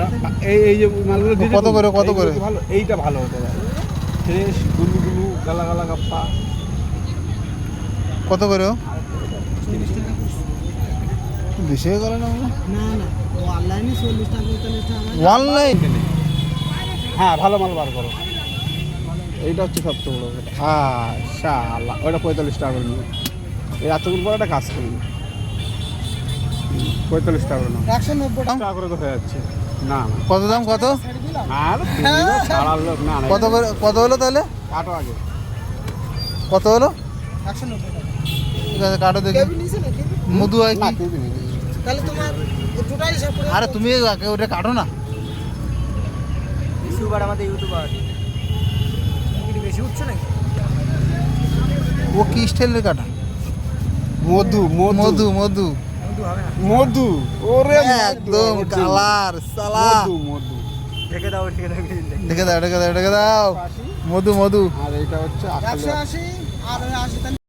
আর এই এই যে মালগুলো কত করে, কত করে? ভালো? এইটা ভালো হতে পারে। ফ্রেশ গুলু গুলু গালা গালা গাপ্পা। কত করে না না না। অনলাইনে চল্লিশ টাকা পঁয়তাল্লিশ টাকা অনলাইন হ্যাঁ ভালো মাল বার করো। এইটা হচ্ছে সবচেয়ে বড় হ্যাঁ শালা ওটা পঁয়তাল্লিশ টাকা করে এই এতগুলো পর একটা কাজ করি। পঁয়তাল্লিশ টাকা করে একশো নব্বই টাকা করে তো হয়ে যাচ্ছে। না কত দাম কত? কত কত হলো তাহলে? কত হলো? কাটো দেখি। মধু হয় কি? তুমি নিয়ে তাহলে তোমার টোটাল হিসাব করে আরে তুমি ওটা কাটো না। ও কি স্টাইলের কাটা? মধু মধু। মধু না মধু ওরে একদম কালার সালা মধু মধু। ঢেকে দাও ঢেকে দাও ডেকে দাও। ডেকে দাও ডেকে দাও মধু মধু। আর এটা হচ্ছে একশো আসলে আশি আর ওই আশি তাহলে